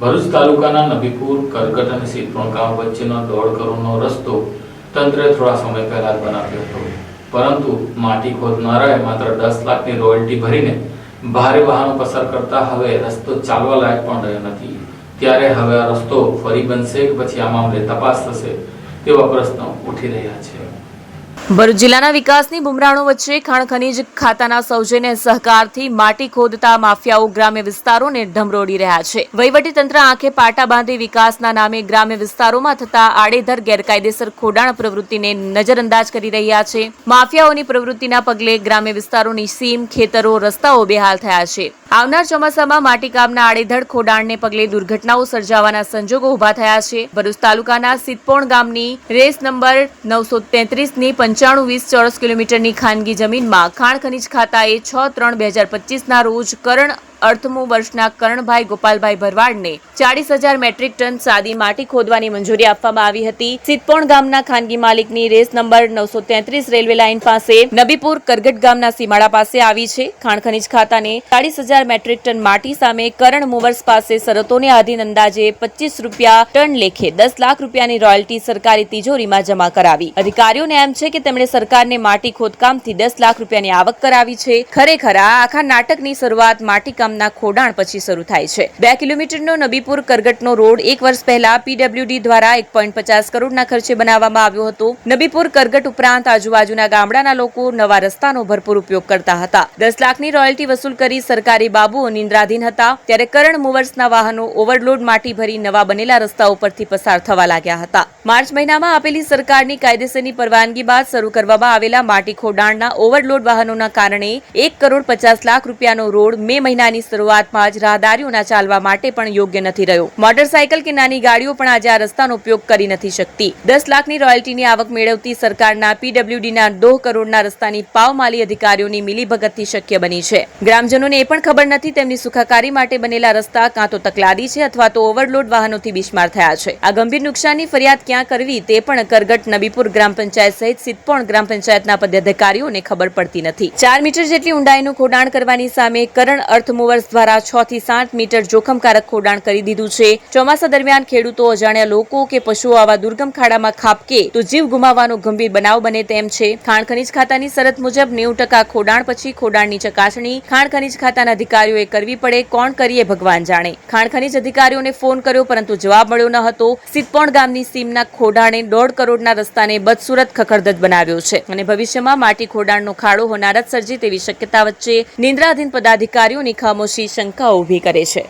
ભરૂચ તાલુકાના નબીપુર કરકટ અને સિદ્ધપુર ગામ વચ્ચેનો દોઢ કરોડનો રસ્તો તંત્રે થોડા સમય પહેલા જ બનાવ્યો હતો. પરંતુ માટી ખોદનારાએ માત્ર દસ લાખની રોયલ્ટી ભરીને ભારે વાહનો પસાર કરતા હવે રસ્તો ચાલવા લાયક પણ રહ્યો નથી. ત્યારે હવે આ રસ્તો ફરી બનશે કે પછી આ મામલે તપાસ થશે તેવા પ્રશ્નો ઉઠી રહ્યા છે. ભરૂચ જિલ્લાના વિકાસની બુમરાણો વચ્ચે ખાણ ખનીજ ખાતાના સૌજન્ય સહકારથી માટી ખોદતા માફિયાઓ ગ્રામ્ય વિસ્તારોને ઢમરોડી રહ્યા છે. વહીવટી તંત્ર આંખે પાટા બાંધી વિકાસના નામે ગ્રામ્ય વિસ્તારોમાં થતા આડેધર ગેરકાયદેસર ખોડાણ પ્રવૃત્તિને નજરઅંદાજ કરી રહ્યા છે. માફિયાઓની પ્રવૃત્તિના પગલે ગ્રામ્ય વિસ્તારોની સીમ, ખેતરો, રસ્તાઓ બેહાલ થયા છે. આવનાર ચોમાસામાં માટીકામના આડેધડ ખોડાણને પગલે દુર્ઘટનાઓ સર્જાવાના સંજોગો ઊભા થયા છે. ભરૂચ તાલુકાના સિદ્ધપોણ ગામની રેસ નંબર નવસો તેત્રીસની પંચાણું વીસ ચોરસ કિલોમીટરની ખાનગી જમીનમાં ખાણ ખનીજ ખાતાએ છ ત્રણ બે હજાર પચીસના રોજ કરણ અર્થમુ વર્ષના કરણભાઈ ગોપાલભાઈ ભરવાડને ચાળીસ હજાર મેટ્રિક ટન સાદી માટી ખોદવાની મંજૂરી આપવામાં આવી હતી. સિદ્ધપોણ ગામના ખાનગી માલિકની રેસ નંબર નવસો તેત્રીસ રેલવે લાઇન પાસે નબીપુર કરગટ ગામના સીમાડા પાસે આવી છે. ખાણ ખનીજ ખાતાને ચાળીસ હજાર મેટ્રિક ટન માટી સામે કરણ મુવર્સ પાસે શરતોને આધીન અંદાજે પચીસ રૂપિયા ટન લેખે દસ લાખ રૂપિયાની રોયલ્ટી સરકારી તિજોરીમાં જમા કરાવી. અધિકારીઓને એમ છે કે તેમણે સરકારને માટી ખોદકામથી દસ લાખ રૂપિયાની આવક કરાવી છે. ખરેખર આ આખા નાટકની શરૂઆત માટીકામના ખોડાણ પછી શરૂ થાય છે. બે કિલોમીટરનો નબીપુર કરગટનો રોડ એક વર્ષ પહેલા પીડબ્લ્યુડી દ્વારા એક પોઈન્ટ પચાસ કરોડના ખર્ચે બનાવવામાં આવ્યો હતો. નબીપુર કરગટ ઉપરાંત આજુબાજુના ગામડાના લોકો નવા રસ્તાનો ભરપૂર ઉપયોગ કરતા હતા. દસ લાખની રોયલ્ટી વસૂલ કરી સરકારી બાબુઓ નિંદ્રાધીન હતા. ત્યારે કરણ મુવર્સના વાહનો ઓવરલોડ માટી ભરી નવા બનેલા રસ્તા ઉપરથી પસાર થવા લાગ્યા હતા. માર્ચ મહિનામાં આપેલી સરકારની કાયદેસરની પરવાનગી બાદ શરૂ કરવામાં આવેલા માટી ખોડાણના ઓવરલોડ વાહનોના કારણે એક કરોડ પચાસ લાખ રૂપિયાનો રોડ મે મહિનાની શરૂઆતમાં જ રાહદારીઓના ચાલવા માટે પણ યોગ્ય નથી રહ્યો. મોટરસાયકલ કે નાની ગાડીઓ પણ આજે આ રસ્તાનો ઉપયોગ કરી નથી શકતી. દસ લાખની રોયલ્ટીની આવક મેળવતી સરકારના પીડબ્લ્યુડીના દોઢ કરોડના રસ્તાની પાવમાલી અધિકારીઓની મિલીભગતથી શક્ય બની છે. ગ્રામજનોને એ પણ ખબર નથી તેમની સુખાકારી માટે બનેલા રસ્તા કાં તો તકલાદી છે અથવા તો ઓવરલોડ વાહનોથી બિસ્માર થયા છે. આ ગંભીર નુકસાનની ફરિયાદ ક્યાં કરવી તે પણ કરગટ નબીપુર ગ્રામ પંચાયત સહિત સિદ્ધપોણ ગ્રામ પંચાયતના પદાધિકારીઓને ખબર પડતી નથી. ચાર મીટર જેટલી ઊંડાઈનું ખોડાણ કરવાની સામે કરણ અર્થ મૂવર્સ દ્વારા છ થી સાત મીટર જોખમકારક ખોડાણ કરી દીધું છે. ચોમાસા દરમિયાન ખેડૂતો અજાણ્યા લોકો કે પશુઓ આવા દુર્ગમ ખાડામાં ખાપકે તો જીવ ગુમાવવાનો ગંભીર બનાવ બને તેમ છે. ખાણ ખનીજ ખાતાની શરત મુજબ નેવું ટકા ખોડાણ પછી ખોડાણની ચકાસણી ખાણ ખનીજ ખાતાના અધિકારીઓએ કરવી પડે કોણ કરીએ ભગવાન જાણે. ખાણ ખનીજ અધિકારીઓને ફોન કર્યો પરંતુ જવાબ મળ્યો ન હતો. સિદ્ધપોણ ગામની સીમના ખોડાણે દોઢ કરોડના રસ્તાને બદસુરત ખખડધજ બનાવ્યો છે અને ભવિષ્યમાં માટી ખોડાણનો ખાડો હોનારત સર્જે તેવી શક્યતા વચ્ચે નિંદ્રાધીન પદાધિકારીઓની ખામોશી શંકા ઊભી કરે છે.